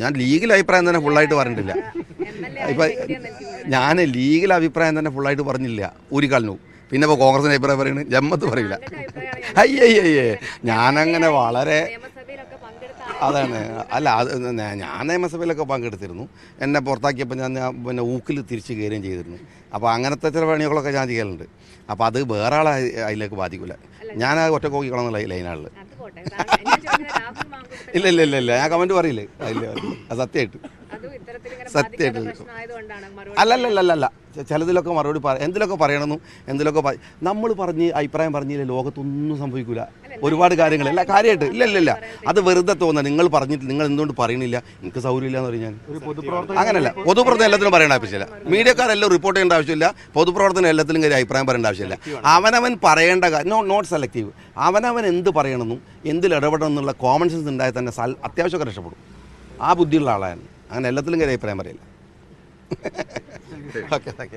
ഞാൻ ലീഗൽ അഭിപ്രായം തന്നെ ഫുള്ളായിട്ട് പറഞ്ഞിട്ടില്ല. ഇപ്പം ഞാൻ ലീഗൽ അഭിപ്രായം തന്നെ ഫുള്ളായിട്ട് പറഞ്ഞില്ല. ഒരു കാലിനും പിന്നെ ഇപ്പോൾ കോൺഗ്രസിന്റെ അഭിപ്രായം പറയുന്നത് ജമ്മത്ത് പറയില്ല. അയ്യയ്യേ ഞാനങ്ങനെ വളരെ അതാണ്. അല്ല അത് ഞാൻ നിയമസഭയിലൊക്കെ പങ്കെടുത്തിരുന്നു. എന്നെ പുറത്താക്കിയപ്പോൾ ഞാൻ പിന്നെ ഊക്കിൽ തിരിച്ച് കയറുകയും ചെയ്തിരുന്നു. അപ്പോൾ അങ്ങനത്തെ ചില പണികളൊക്കെ ഞാൻ ചെയ്യലുണ്ട് അപ്പോൾ അത് വേറെ ആളെ അതിലേക്ക് ബാധിക്കില്ല ഞാൻ ഒറ്റ കോക്കിക്കണം എന്നുള്ള ലൈനാളിൽ ഇല്ല ഇല്ല ഇല്ല ഇല്ല. ഞാൻ കമന്റ് പറയില്ലേ? അതിൽ അത് സത്യമായിട്ട്. സത്യമായിട്ട് അല്ലല്ലല്ലല്ല. ചിലതിലൊക്കെ മറുപടി പറ എന്തിലൊക്കെ പറയണമെന്നും എന്തിലൊക്കെ നമ്മൾ പറഞ്ഞ് അഭിപ്രായം പറഞ്ഞില്ല ലോകത്തൊന്നും സംഭവിക്കില്ല ഒരുപാട് കാര്യങ്ങൾ. അല്ല കാര്യമായിട്ട് ഇല്ല ഇല്ല ഇല്ല. അത് വെറുതെ തോന്നുക നിങ്ങൾ പറഞ്ഞിട്ട് നിങ്ങൾ എന്തുകൊണ്ട് പറയണില്ല? എനിക്ക് സൗകര്യമില്ല എന്ന് ഞാൻ. അങ്ങനല്ല. പൊതുപ്രവർത്തനം എല്ലാത്തിനും പറയേണ്ട ആവശ്യമില്ല. മീഡിയക്കാരെല്ലാം റിപ്പോർട്ട് ചെയ്യേണ്ട ആവശ്യമില്ല. പൊതുപ്രവർത്തനം എല്ലാത്തിലും കാര്യം അഭിപ്രായം പറയേണ്ട ആവശ്യമില്ല. അവനവൻ പറയേണ്ട നോ നോട്ട് സെലക്റ്റീവ് അവനവൻ എന്ത് പറയണമെന്നും എന്തിൽ ഇടപെടണം എന്നുള്ള കോമൺ സെൻസ് ഉണ്ടായാൽ തന്നെ അത്യാവശ്യമൊക്കെ രക്ഷപ്പെടും. ആ ബുദ്ധിയുള്ള ആളാണ് അങ്ങനെ എല്ലാത്തിലും കാര്യം അഭിപ്രായം പറയില്ല. Okay thank